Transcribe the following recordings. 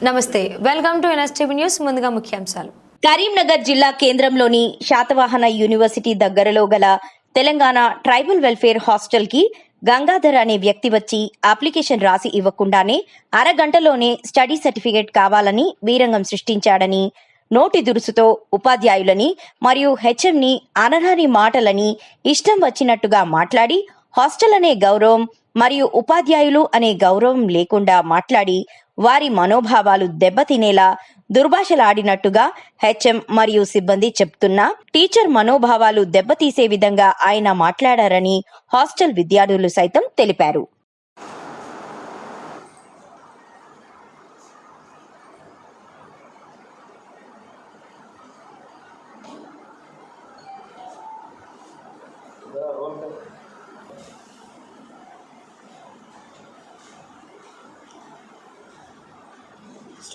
నమస్తే welcome to NSTV news ముందుగా ముఖ్యాంశాలు. కరీంనగర్ జిల్లా కేంద్రంలోని శాతవాహన యూనివర్సిటీ దగ్గరలో గల తెలంగాణ ట్రైబల్ వెల్ఫేర్ హాస్టల్కి గంగాధర్ అనే వ్యక్తి వచ్చి అప్లికేషన్ రాసి ఇవ్వకుండానే అరగంటలోనే స్టడీ సర్టిఫికేట్ కావాలని వీరంగం సృష్టించాడని నోటి దురుసుతో ఉపాధ్యాయులని మరియు హెచ్ఎంని అనరాని మాటలని ఇష్టం వచ్చినట్టుగా మాట్లాడి హాస్టల్ అనే గౌరవం మరియు ఉపాధ్యాయులు అనే గౌరవం లేకుండా మాట్లాడి వారి మనోభావాలు దెబ్బతినేలా దుర్భాషలాడినట్టుగా హెచ్ఎం మరియు సిబ్బంది చెప్తున్నా టీచర్ మనోభావాలు దెబ్బతీసే విధంగా ఆయన మాట్లాడారని హాస్టల్ విద్యార్థులు సైతం తెలిపారు.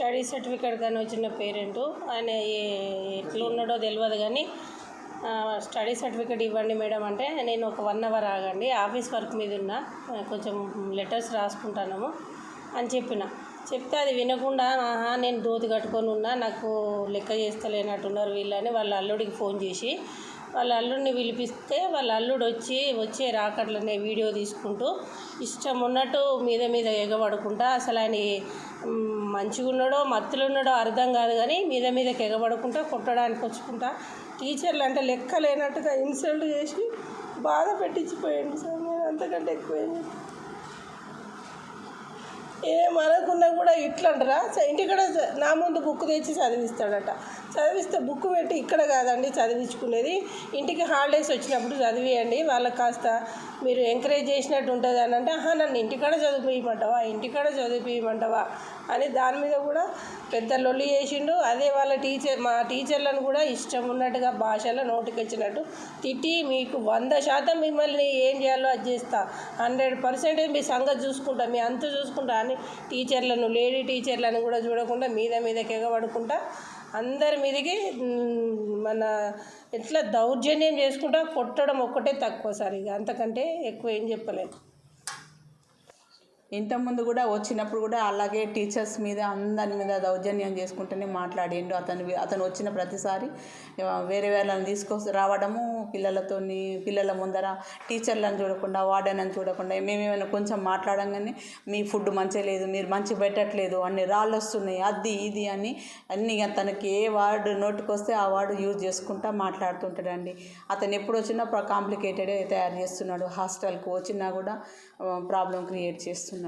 స్టడీ సర్టిఫికేట్ కానీ వచ్చిన పేరెంట్ ఆయన ఎట్లున్నాడో ఎట్లా ఉన్నాడో తెలియదు కానీ స్టడీ సర్టిఫికేట్ ఇవ్వండి మేడం అంటే నేను ఒక వన్ అవర్ ఆగండి ఆఫీస్ వర్క్ మీద ఉన్నా కొంచెం లెటర్స్ రాసుకుంటాను అని చెప్పిన. చెప్తే అది వినకుండా ఆహా నేను దోతి కట్టుకొని ఉన్నా నాకు లెక్క చేస్తలేనట్టున్నారు వీళ్ళని వాళ్ళ అల్లుడికి ఫోన్ చేసి వాళ్ళ అల్లుడిని పిలిపిస్తే వాళ్ళ అల్లుడు వచ్చి వచ్చే రాకట్లనే వీడియో తీసుకుంటూ ఇష్టం ఉన్నట్టు మీద మీద ఎగబడుకుంటా అసలు ఆయన మంచిగా ఉన్నాడో మత్తులు ఉన్నాడో అర్థం కాదు కానీ మీద మీదకి ఎగబడుకుంటా కొట్టడానికి వచ్చుకుంటా. టీచర్లు అంటే లెక్క లేనట్టుగా ఇన్సల్ట్ చేసి బాధ పెట్టించిపోయాడు సార్. నేను అంతకంటే ఎక్కువ ఏమనకున్నా కూడా ఇట్లా అంటారా ఇంటికాడ నా ముందు బుక్ తెచ్చి చదివిస్తాడట. చదివిస్తే బుక్ పెట్టి ఇక్కడ కాదండి చదివించుకునేది. ఇంటికి హాలిడేస్ వచ్చినప్పుడు చదివియండి. వాళ్ళకి కాస్త మీరు ఎంకరేజ్ చేసినట్టు ఉంటుంది అని అంటే ఆహా నన్ను ఇంటికాడ చదివిపోయమంటావా? ఇంటికాడ చదివిపోయమంటావా? అని దాని మీద కూడా పెద్ద లొల్లి చేసిండు. అదే వాళ్ళ టీచర్ మా టీచర్లను కూడా ఇష్టం ఉన్నట్టుగా భాషలో నోటికి వచ్చినట్టు తిట్టి మీకు వంద శాతం మిమ్మల్ని ఏం చేయాలో అది చేస్తా. హండ్రెడ్ పర్సెంటేజ్ మీ సంగతి చూసుకుంటా మీ అంత చూసుకుంటా అని టీచర్లను లేడీ టీచర్లను కూడా చూడకుండా మీద మీదకి ఎగబడుకుంటా అందరి మీదకి మన ఎట్లా దౌర్జన్యం చేసుకుంటా కొట్టడం ఒక్కటే తక్కువ సార్ ఇక. అంతకంటే ఎక్కువ ఏం చెప్పలేదు ఇంతకుముందు కూడా వచ్చినప్పుడు కూడా అలాగే టీచర్స్ మీద అందరి మీద దౌర్జన్యం చేసుకుంటూనే మాట్లాడిండు. అతను అతను వచ్చిన ప్రతిసారి వేరే వాళ్ళని తీసుకొచ్చి రావడము పిల్లలతోని పిల్లల ముందర టీచర్లను చూడకుండా వార్డెన్ చూడకుండా మేమేమైనా కొంచెం మాట్లాడంగానే మీ ఫుడ్ మంచిగా లేదు మీరు మంచి పెట్టట్లేదు అన్ని రాళ్ళు వస్తున్నాయి అది ఇది అని అన్ని తనకి ఏ వార్డు నోటికొస్తే ఆ వార్డు యూజ్ చేసుకుంటా మాట్లాడుతుంటాడండి. అతను ఎప్పుడు వచ్చినా కాంప్లికేటెడ్ తయారు చేస్తున్నాడు. హాస్టల్కి వచ్చినా కూడా ప్రాబ్లం క్రియేట్ చేస్తున్నాడు.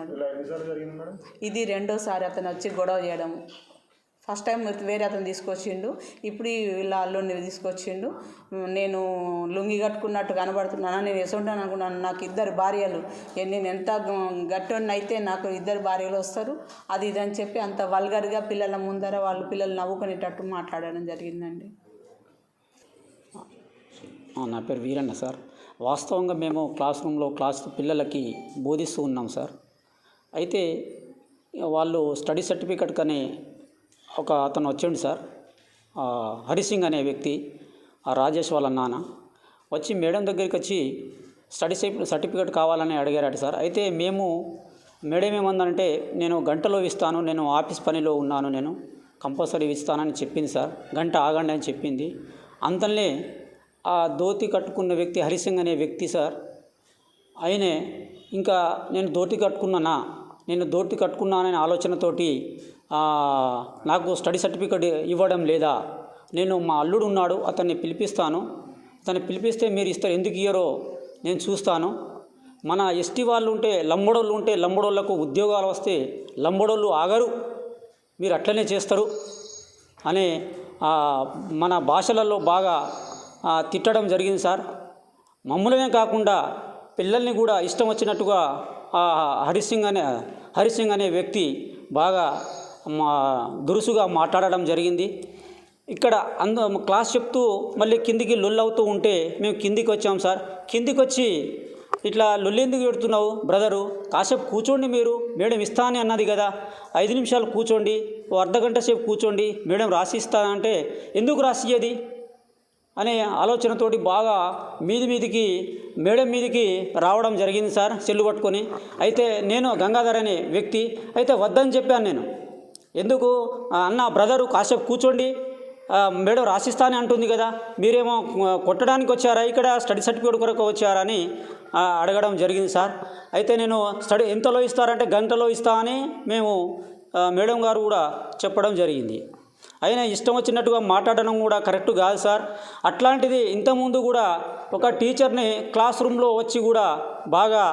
ఇది రెండోసారి అతను వచ్చి గొడవ చేయడం. ఫస్ట్ టైం వేరే అతను తీసుకొచ్చిండు. ఇప్పుడు ఈ వీళ్ళ అల్లుడిని తీసుకొచ్చిండు. నేను లుంగి కట్టుకున్నట్టు కనబడుతున్నాను నేను ఎసుంటాను అనుకున్నాను. నాకు ఇద్దరు భార్యలు. ఏ- నేను ఎంత గట్టోడిని అయితే నాకు ఇద్దరు భార్యలు వస్తారు. అది ఇది అని చెప్పి అంత వల్గర్గా పిల్లల ముందర వాళ్ళు పిల్లలు నవ్వుకునేటట్టు మాట్లాడడం జరిగిందండి. ఆ, నా పేరు వీరన్న సార్. వాస్తవంగా మేము క్లాస్ రూమ్లో క్లాస్ పిల్లలకి బోధిస్తూ ఉన్నాం సార్. అయితే వాళ్ళు స్టడీ సర్టిఫికెట్ కానీ ఒక అతను వచ్చిండు సార్. హరిసింగ్ అనే వ్యక్తి ఆ రాజేష్ వాళ్ళ నాన్న వచ్చి మేడం దగ్గరికి వచ్చి స్టడీ సర్టిఫికేట్ కావాలని అడిగారట సార్. అయితే మేము మేడం ఏమందంటే నేను గంటలో ఇస్తాను నేను ఆఫీస్ పనిలో ఉన్నాను నేను కంపల్సరీ ఇస్తానని చెప్పింది సార్. గంట ఆగండి అని చెప్పింది. అంతలే ఆ ధోతి కట్టుకున్న వ్యక్తి హరిసింగ్ అనే వ్యక్తి సార్ ఆయనే ఇంకా నేను ధోతి కట్టుకున్నానా? నేను ధోతి కట్టుకున్నాననే ఆలోచనతోటి నాకు స్టడీ సర్టిఫికేట్ ఇవ్వడం లేదా? నేను మా అల్లుడు ఉన్నాడు అతన్ని పిలిపిస్తాను. అతన్ని పిలిపిస్తే మీరు ఇస్తారు ఎందుకు ఇయ్యరో నేను చూస్తాను. మన ఎస్టీ వాళ్ళు ఉంటే లంబడోళ్ళు ఉంటే లంబడోళ్ళకు ఉద్యోగాలు వస్తే లంబడోళ్ళు ఆగరు. మీరు అట్లనే చేస్తారు అనే మన భాషలలో బాగా తిట్టడం జరిగింది సార్. మమ్మల్నే కాకుండా పిల్లల్ని కూడా ఇష్టం వచ్చినట్టుగా ఆ హరిసింగ్ అనే హరిసింగ్ అనే వ్యక్తి బాగా మా దురుసుగా మాట్లాడడం జరిగింది. ఇక్కడ అందు క్లాస్ చెప్తూ మళ్ళీ కిందికి లొల్లవుతూ ఉంటే మేము కిందికి వచ్చాం సార్. కిందికి వచ్చి ఇట్లా లొల్లెందుకు పెడుతున్నావు బ్రదరు? కాసేపు కూర్చోండి మీరు. మేడం ఇస్తా అని అన్నది కదా. ఐదు నిమిషాలు కూర్చోండి. ఓ అర్ధ గంట సేపు కూర్చోండి. మేడం రాసి ఇస్తానంటే ఎందుకు రాసియ్యది అనే ఆలోచనతోటి బాగా మీది మీదికి మేడం మీదికి రావడం జరిగింది సార్ సెల్లు పట్టుకొని. అయితే నేను గంగాధర్ అనే వ్యక్తి. అయితే వద్దని చెప్పాను నేను. ఎందుకు? అన్న బ్రదరు కాసేపు కూర్చోండి. మేడం రాసిస్తానే అంటుంది కదా. మీరేమో కొట్టడానికి వచ్చారా? ఇక్కడ స్టడీ సర్టిఫికేట్ కొరకు వచ్చారా అని అడగడం జరిగింది సార్. అయితే నేను స్టడీ ఎంతలో ఇస్తారంటే గంటలో ఇస్తా అని మేము మేడం గారు కూడా చెప్పడం జరిగింది. అయినా ఇష్టం వచ్చినట్టుగా మాట్లాడడం కూడా కరెక్ట్ కాదు సార్. అట్లాంటిది ఇంతకుముందు కూడా ఒక టీచర్ని క్లాస్ రూమ్లో వచ్చి కూడా బాగా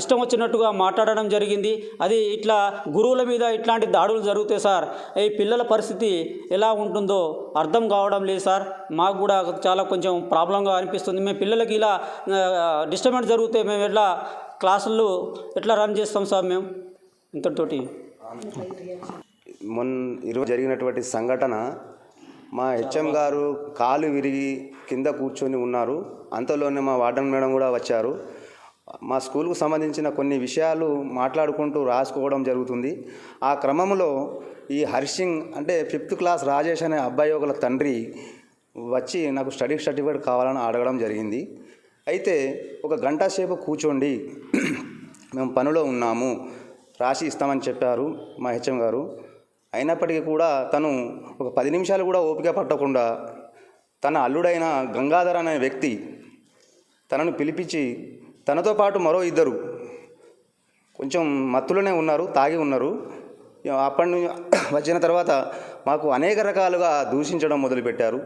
ఇష్టం వచ్చినట్టుగా మాట్లాడడం జరిగింది. అది ఇట్లా గురువుల మీద ఇట్లాంటి దాడులు జరుగుతాయి సార్ ఈ పిల్లల పరిస్థితి ఎలా ఉంటుందో అర్థం కావడం లేదు సార్. మాకు కూడా చాలా కొంచెం ప్రాబ్లంగా అనిపిస్తుంది. మేము పిల్లలకి ఇలా డిస్టర్బెన్స్ జరిగితే మేము ఎట్లా క్లాసులు ఎట్లా రన్ చేస్తాం సార్ మేము? ఇంతటితోటి. మొన్న ఇరవై జరిగినటువంటి సంఘటన మా హెచ్ఎం గారు కాలు విరిగి కింద కూర్చొని ఉన్నారు. అంతలోనే మా వార్డన్ మేడం కూడా వచ్చారు. మా స్కూల్కు సంబంధించిన కొన్ని విషయాలు మాట్లాడుకుంటూ రాసుకోవడం జరుగుతుంది. ఆ క్రమంలో ఈ హర్షింగ్ అంటే ఫిఫ్త్ క్లాస్ రాజేష్ అనే అబ్బాయి ఒకళ్ళ తండ్రి వచ్చి నాకు స్టడీ సర్టిఫికేట్ కావాలని అడగడం జరిగింది. అయితే ఒక గంట సేపు కూర్చోండి మేము పనిలో ఉన్నాము రాసి ఇస్తామని చెప్పారు మా హెచ్ఎం గారు. అయినప్పటికీ కూడా తను ఒక పది నిమిషాలు కూడా ఓపిక పట్టకుండా తన అల్లుడైన గంగాధర్ అనే వ్యక్తి తనను పిలిపించి తనతో పాటు మరో ఇద్దరు కొంచెం మత్తులోనే ఉన్నారు తాగి ఉన్నారు. అప్పటి వచ్చిన తర్వాత మాకు అనేక రకాలుగా దూషించడం మొదలుపెట్టారు.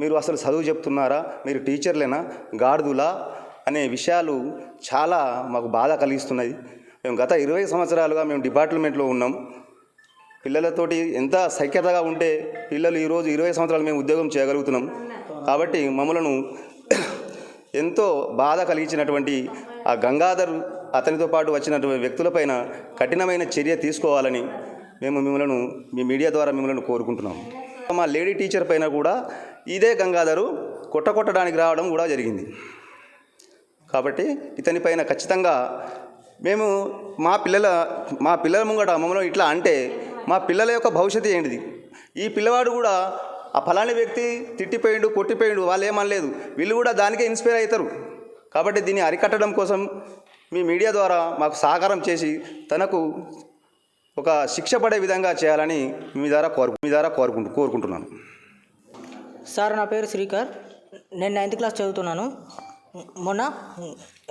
మీరు అసలు చదువు చెప్తున్నారా? మీరు టీచర్లేనా? గాడిదులా అనే విషయాలు చాలా మాకు బాధ కలిగిస్తున్నది మేము గత ఇరవై సంవత్సరాలుగా మేము డిపార్ట్మెంట్లో ఉన్నాం. పిల్లలతోటి ఎంత సఖ్యతగా ఉంటే పిల్లలు ఈరోజు ఇరవై సంవత్సరాలు మేము ఉద్యోగం చేయగలుగుతున్నాం. కాబట్టి మమ్మలను ఎంతో బాధ కలిగించినటువంటి ఆ గంగాధర్ అతనితో పాటు వచ్చినటువంటి వ్యక్తులపైన కఠినమైన చర్య తీసుకోవాలని మేము మిమ్మలను మీ మీడియా ద్వారా మిమ్మల్ని కోరుకుంటున్నాం. మా లేడీ టీచర్ పైన కూడా ఇదే గంగాధరు కొట్ట కొట్టడానికి రావడం కూడా జరిగింది. కాబట్టి ఇతని పైన ఖచ్చితంగా మేము మా పిల్లల మా పిల్లల ముంగట మమ్మల్ని ఇట్లా అంటే మా పిల్లల యొక్క భవిష్యత్తు ఏంటిది? ఈ పిల్లవాడు కూడా ఆ ఫలాని వ్యక్తి తిట్టిపోయిండు కొట్టిపోయిండు వాళ్ళు ఏమనలేదు. వీళ్ళు కూడా దానికే ఇన్స్పైర్ అవుతారు. కాబట్టి దీన్ని అరికట్టడం కోసం మీ మీడియా ద్వారా మాకు సహకారం చేసి తనకు ఒక శిక్ష పడే విధంగా చేయాలని మీ ద్వారా కోరు మీ ద్వారా కోరుకుంటు కోరుకుంటున్నాను. సార్ నా పేరు శ్రీకర్. నేను నైన్త్ క్లాస్ చదువుతున్నాను. మొన్న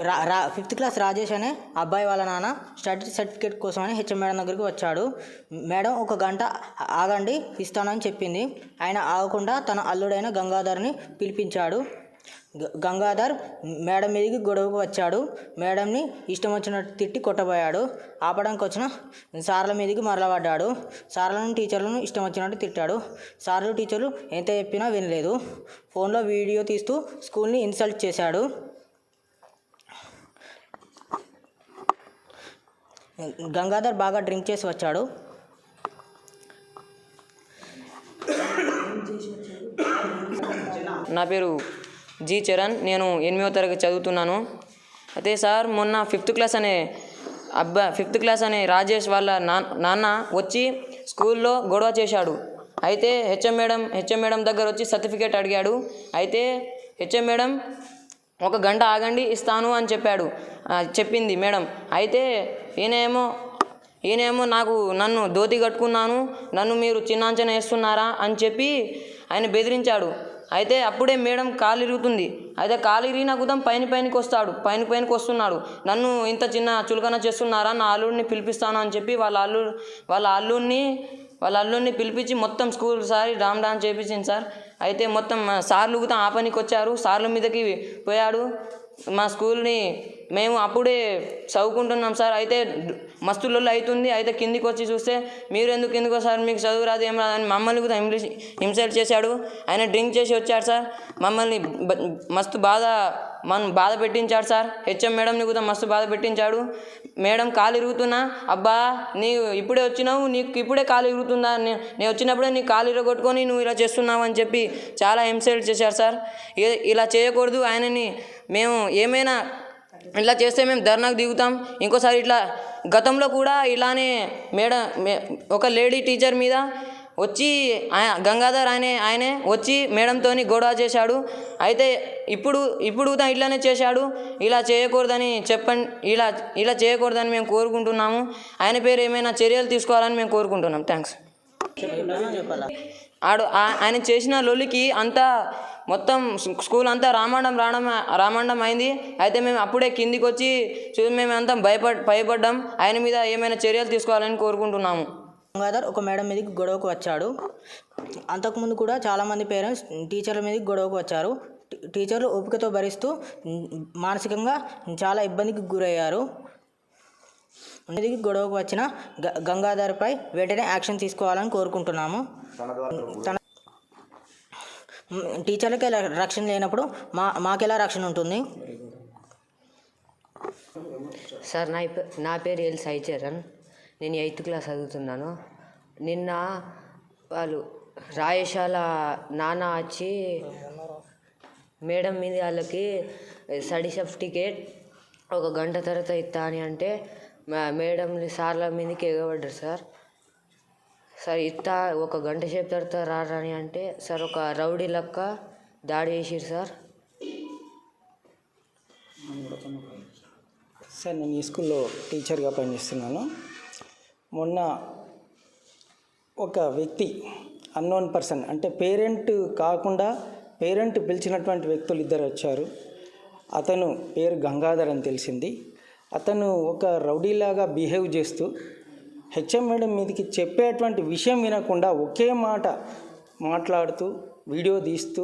రా రా ఫిఫ్త్ క్లాస్ రాజేష్ అనే అబ్బాయి వాళ్ళ నాన్న స్టడీ సర్టిఫికేట్ కోసమని హెచ్ఎం మేడం దగ్గరికి వచ్చాడు. మేడం ఒక గంట ఆగండి ఇస్తానని చెప్పింది. ఆయన ఆగకుండా తన అల్లుడైన గంగాధర్ని పిలిపించాడు. గంగాధర్ మేడం మీదకి గొడవకు వచ్చాడు. మేడంని ఇష్టం వచ్చినట్టు తిట్టి కొట్టబోయాడు. ఆపడానికి వచ్చిన సార్ల మీదకి మరలబడ్డాడు. సార్లను టీచర్లను ఇష్టం వచ్చినట్టు తిట్టాడు. సార్లు టీచర్లు ఎంత చెప్పినా వినలేదు. ఫోన్లో వీడియో తీస్తూ స్కూల్ని ఇన్సల్ట్ చేశాడు. గంగాధర్ బాగా డ్రింక్ చేసి వచ్చాడు. నా పేరు జి చరణ్ నేను ఎనిమిదో తరగతి చదువుతున్నాను. అయితే సార్ మొన్న ఫిఫ్త్ క్లాస్ అనే అబ్బా ఫిఫ్త్ క్లాస్ అనే రాజేష్ వాళ్ళ నాన్న వచ్చి స్కూల్లో గొడవ చేశాడు. అయితే హెచ్ఎం మేడం హెచ్ఎం మేడం దగ్గర వచ్చి సర్టిఫికేట్ అడిగాడు. అయితే హెచ్ఎం మేడం ఒక గంట ఆగండి ఇస్తాను అని చెప్పాడు. చెప్పింది మేడం. అయితే ఈయనేమో ఈయనేమో నాకు నన్ను ధోతి కట్టుకున్నాను నన్ను మీరు చిన్నాంచన వేస్తున్నారా అని చెప్పి ఆయన బెదిరించాడు. అయితే అప్పుడే మేడం కాలు ఇరుగుతుంది అయితే కాలు ఇరిగిన కుదం పైన పైనకి వస్తాడు. పైన పైనకి వస్తున్నాడు. నన్ను ఇంత చిన్న చులకన చేస్తున్నారా? నా అల్లుడిని పిలిపిస్తాను అని చెప్పి వాళ్ళ అల్లు వాళ్ళ అల్లుడిని వాళ్ళ అల్లుడిని పిలిపించి మొత్తం స్కూల్ సారి డామ్ డామ్ చేపించింది సార్. అయితే మొత్తం సార్లు కూడా ఆ పనికి వచ్చారు. సార్ల మీదకి పోయాడు. మా స్కూల్ని మేము అప్పుడే చదువుకుంటున్నాం సార్. అయితే మస్తులలో అవుతుంది. అయితే కిందికి వచ్చి చూస్తే మీరు ఎందుకు కిందికి సార్ మీకు చదువు రాదు ఏం రాదు అని మమ్మల్ని కూడా ఇంగ్లీష్ ఇన్సల్ట్ చేశాడు. ఆయన డ్రింక్ చేసి వచ్చాడు సార్. మమ్మల్ని మస్తు బాధ మనం బాధ పెట్టించాడు సార్. హెచ్ఎం మేడంని కూడా మస్తు బాధ పెట్టించాడు. మేడం కాలు ఇరుగుతున్నా అబ్బా నీవు ఇప్పుడే వచ్చినావు నీకు ఇప్పుడే కాలు ఇరుగుతుందా? నేను వచ్చినప్పుడే నీ కాలు ఇరగొట్టుకొని నువ్వు ఇలా చేస్తున్నావు అని చెప్పి చాలా ఇన్సల్ట్ చేశారు సార్. ఇలా చేయకూడదు. ఆయనని మేము ఏమైనా ఇలా చేస్తే మేము ధర్నాకు దిగుతాం. ఇంకోసారి ఇట్లా గతంలో కూడా ఇలానే మేడం ఒక లేడీ టీచర్ మీద వచ్చి గంగాధర్ ఆయనే ఆయనే వచ్చి మేడంతోని గొడవ చేశాడు. అయితే ఇప్పుడు ఇప్పుడు కూడా ఇట్లానే చేశాడు. ఇలా చేయకూడదని చెప్పండి ఇలా ఇలా చేయకూడదని మేము కోరుకుంటున్నాము. ఆయన పేరు ఏమైనా చర్యలు తీసుకోవాలని మేము కోరుకుంటున్నాం. థ్యాంక్స్. ఆడు ఆ- ఆయన చేసిన లొలికి అంతా మొత్తం స్కూల్ అంతా రామాండం రావడం రామాండం అయింది అయితే మేము అప్పుడే కిందికి వచ్చి చూ మేము అంతా భయపడ్ భయపడ్డాం. ఆయన మీద ఏమైనా చర్యలు తీసుకోవాలని కోరుకుంటున్నాము. గంగాధర్ ఒక మేడం మీదకి గొడవకు వచ్చాడు. అంతకుముందు కూడా చాలామంది పేరెంట్స్ టీచర్ల మీదకి గొడవకు వచ్చారు. టీచర్లు ఓపికతో భరిస్తూ మానసికంగా చాలా ఇబ్బందికి గురయ్యారు. మీదకి గొడవకు వచ్చిన గంగాధర్పై వెంటనే యాక్షన్ తీసుకోవాలని కోరుకుంటున్నాము. తన టీచర్లకి ఎలా రక్షణ లేనప్పుడు మా మాకెలా రక్షణ ఉంటుంది? సార్ నా పే- నా పేరు ఎల్ సాయి చరణ్. నేను ఎయిత్ క్లాస్ చదువుతున్నాను. నిన్న వాళ్ళు రాయశాల నాన్న వచ్చి మేడం మీద వాళ్ళకి స్టడీ సర్టిఫికేట్ ఒక గంట తర్వాత ఇస్తా అని అంటే మా- మేడం సార్ల మీదకి ఎగబడ్డారు సార్. సార్ ఇస్తా ఒక గంట సేపు తర్వాత రారని అంటే సార్ ఒక రౌడీ లెక్క దాడి చేసిరు సార్. సార్ నేను ఈ స్కూల్లో టీచర్గా పనిచేస్తున్నాను. మొన్న ఒక వ్యక్తి అన్నోన్ పర్సన్ అంటే పేరెంట్ కాకుండా పేరెంట్ పిలిచినటువంటి వ్యక్తులు ఇద్దరు వచ్చారు. అతను పేరు గంగాధర్ అని తెలిసింది. అతను ఒక రౌడీలాగా బిహేవ్ చేస్తూ హెచ్ఎం మేడం మీదకి చెప్పేటువంటి విషయం వినకుండా ఒకే మాట మాట్లాడుతూ వీడియో తీస్తూ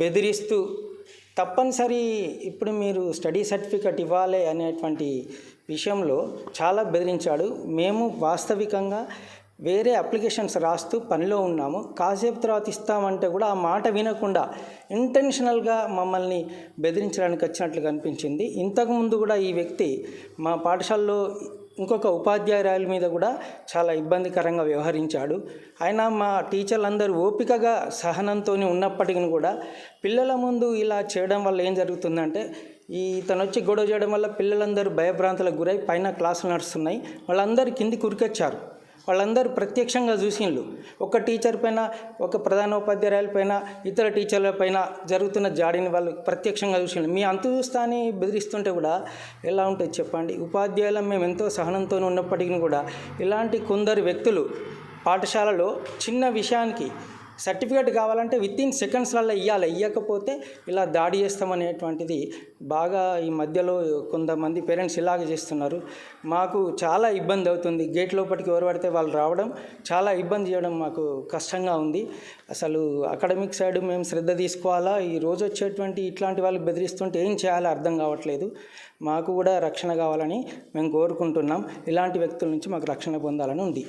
బెదిరిస్తూ తప్పనిసరి ఇప్పుడు మీరు స్టడీ సర్టిఫికెట్ ఇవ్వాలి అనేటువంటి విషయంలో చాలా బెదిరించాడు. మేము వాస్తవికంగా వేరే అప్లికేషన్స్ రాస్తూ పనిలో ఉన్నాము. కాసేపు తర్వాత ఇస్తామంటే కూడా ఆ మాట వినకుండా ఇంటెన్షనల్గా మమ్మల్ని బెదిరించడానికి వచ్చినట్లు కనిపించింది. ఇంతకుముందు కూడా ఈ వ్యక్తి మా పాఠశాలలో ఇంకొక ఉపాధ్యాయురాల మీద కూడా చాలా ఇబ్బందికరంగా వ్యవహరించాడు. ఆయన మా టీచర్లందరూ ఓపికగా సహనంతో ఉన్నప్పటికీ కూడా పిల్లల ముందు ఇలా చేయడం వల్ల ఏం జరుగుతుందంటే ఈ తను వచ్చి గొడవ చేయడం వల్ల పిల్లలందరూ భయభ్రాంతులకు గురై పైన క్లాసులు నడుస్తున్నాయి. వాళ్ళందరూ కింది కురికొచ్చారు. వాళ్ళందరూ ప్రత్యక్షంగా చూసిండ్రు ఒక టీచర్ పైన ఒక ప్రధానోపాధ్యాయుల పైన ఇతర టీచర్ల పైన జరుగుతున్న జాడిని వాళ్ళు ప్రత్యక్షంగా చూసిండ్రు మీ అంతు చూస్తాని బెదిరిస్తుంటే కూడా ఎలా ఉంటుంది చెప్పండి? ఉపాధ్యాయులం మేము ఎంతో సహనంతో ఉన్నప్పటికీ కూడా ఇలాంటి కొందరు వ్యక్తులు పాఠశాలలో చిన్న విషయానికి సర్టిఫికేట్ కావాలంటే విత్ ఇన్ సెకండ్స్లలో ఇవ్వాలి ఇవ్వకపోతే ఇలా దాడి చేస్తామనేటువంటిది బాగా ఈ మధ్యలో కొంతమంది పేరెంట్స్ ఇలాగ చేస్తున్నారు. మాకు చాలా ఇబ్బంది అవుతుంది. గేట్ లోపలికి ఎవరు పడితే వాళ్ళు రావడం చాలా ఇబ్బంది చేయడం మాకు కష్టంగా ఉంది. అసలు అకాడమిక్ సైడ్ మేము శ్రద్ధ తీసుకోవాలా? ఈ రోజు వచ్చేటువంటి ఇట్లాంటి వాళ్ళు బెదిరిస్తుంటే ఏం చేయాలో అర్థం కావట్లేదు. మాకు కూడా రక్షణ కావాలని మేము కోరుకుంటున్నాం. ఇలాంటి వ్యక్తుల నుంచి మాకు రక్షణ పొందాలని ఉంది.